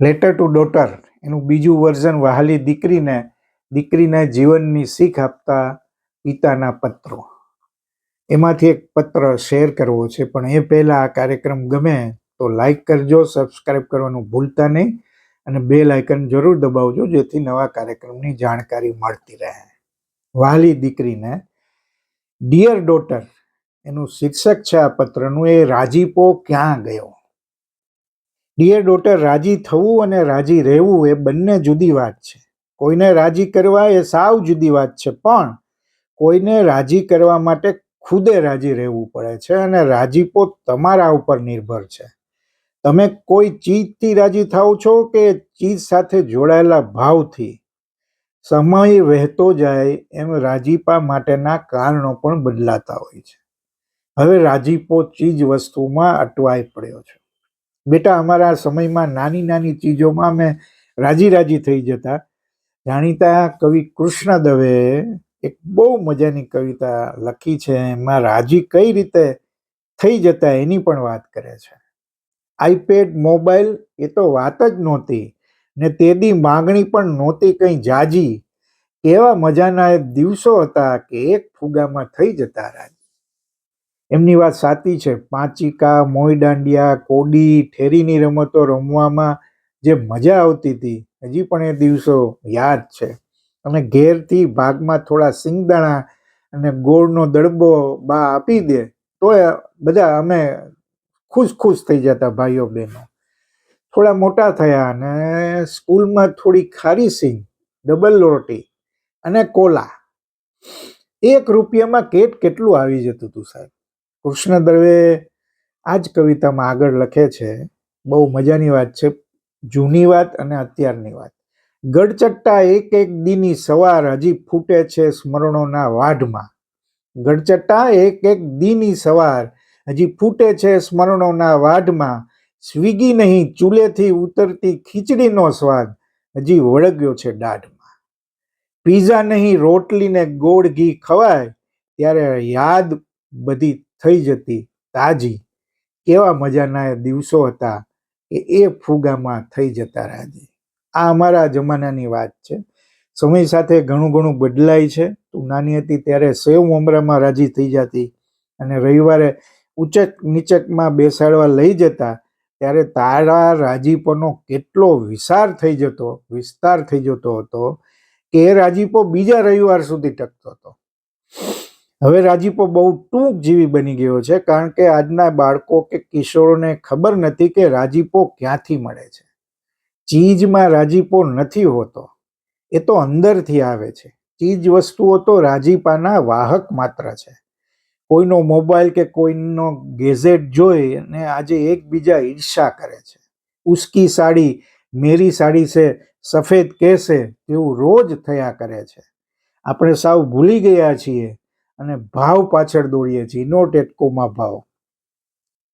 Letter to daughter એનું બીજું version વહાલી દીકરીને દીકરીને જીવનની શીખ આપતા પિતાના પત્રો. એમાંથી એક પત્ર શેર કરવો છે, પણ એ પહેલાં આ કાર્યક્રમ ગમે તો લાઈક કરજો સબસ્ક્રાઈબ કરવાનું ભૂલતા નહીં, અને બે આઇકન જરૂર દબાવજો, જેથી નવા કાર્યક્રમની જાણકારી મળતી રહે. વહાલી દીકરીને ડિયર ડોટર એનું શીર્ષક છે આ પત્રનું, એ રાજીપો ક્યાં ગયો? ડિયર ડોટર રાજી થવું અને રાજી રહેવું એ બંને જુદી વાત છે. કોઈને રાજી કરવા એ સાવ જુદી વાત છે, પણ કોઈને રાજી કરવા માટે ખુદે રાજી રહેવું પડે છે અને રાજીપો તમારા ઉપર નિર્ભર છે. તમે કોઈ ચીજથી રાજી થાઓ છો કે ચીજ સાથે જોડાયેલા ભાવથી? સમય વહેતો જાય એમ રાજીપા માટેના કારણો પણ બદલાતા હોય છે. હવે રાજીપો ચીજ વસ્તુમાં અટવાઈ પડ્યો છે. બેટા, અમારા સમયમાં નાની નાની ચીજોમાં અમે રાજી રાજી થઈ જતા. જાણીતા કવિ કૃષ્ણ દવે એક બહુ મજાની કવિતા લખી છે. એમાં રાજી કઈ રીતે થઈ જતા એની પણ વાત કરે છે. આઈપેડ, મોબાઈલ એ તો વાત જ નહોતી ને તેદી માગણી પણ નહોતી કંઈ જાજી. એવા મજાના દિવસો હતા કે એક ફુગામાં થઈ જતા રાજી. એમની વાત સાચી છે. પાંચિકા, મોઈ દાંડિયા, કોડી, ઠેરીની રમતો રમવામાં જે મજા આવતી હતી, હજી પણ એ દિવસો યાદ છે. અને ઘેરથી ભાગમાં થોડા સિંગદાણા અને ગોળનો દડબો બા આપી દે તો બધા અમે ખુશ ખુશ થઈ જતા ભાઈઓ બહેનો. થોડા મોટા થયા અને સ્કૂલમાં થોડી ખારી સિંગ, ડબલ રોટી અને કોલા. એક રૂપિયામાં કેટ કેટલું આવી જતું હતું સાહેબ? કૃષ્ણ દવે આ જ કવિતામાં આગળ લખે છે, બહુ મજાની વાત છે, જૂની વાત અને અત્યારની વાત. ગડચટ્ટા એક એક દીની સવાર હજી ફૂટે છે સ્મરણોના વાઢમાં. ગડચટ્ટા એક એક દીની સવાર હજી ફૂટે છે સ્મરણોના વાઢમાં. સ્વીગી નહીં ચૂલેથી ઉતરતી ખીચડીનો સ્વાદ હજી વળગ્યો છે દાઢમાં. પીઝા નહીં રોટલીને ગોળ ઘી ખવાય, ત્યારે યાદ બધી થઈ જતી તાજી, કેવા મજાના દિવસો હતા કે એ ફુગામાં થઈ જતા રાજી આ અમારા જમાનાની વાત છે. સમય સાથે ઘણું ઘણું બદલાય છે. તું નાની હતી ત્યારે સેવ ઉમરામાં રાજી થઈ જતી અને રવિવારે ઉચક નીચકમાં બેસાડવા લઈ જતા ત્યારે તારા રાજીપોનો કેટલો વિસાર થઈ જતો, વિસ્તાર થઈ જતો હતો કે એ રાજીપો બીજા રવિવાર સુધી ટકતો હતો. હવે રાજીપો બહુ ટૂંક જીવી બની ગયો છે, કારણ કે આજના બાળકો કે કિશોરોને ખબર નથી કે રાજીપો ક્યાંથી મળે છે. ચીજમાં રાજીપો નથી હોતો, એ તો અંદરથી આવે છે. ચીજ વસ્તુઓ તો રાજીપાના વાહક માત્ર છે. કોઈનો મોબાઈલ કે કોઈનો ગેઝેટ જોઈ અને આજે એકબીજા ઈર્ષા કરે છે. ઉસકી સાડી, મેરી સાડી છે, સફેદ કેસે તેવું રોજ થયા કરે છે. આપણે સાવ ભૂલી ગયા છીએ અને ભાવ પાછળ દોડીએ છીએ. નો ટેટકોમાં ભાવ.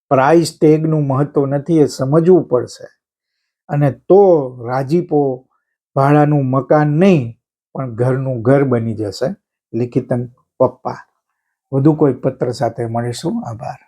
પ્રાઇસ ટેગનું મહત્વ નથી, એ સમજવું પડશે. અને તો રાજીપો ભાડાનું મકાન નહીં, પણ ઘરનું ઘર બની જશે. લિખિતન પપ્પા. વધુ કોઈ પત્ર સાથે મળીશું. આભાર.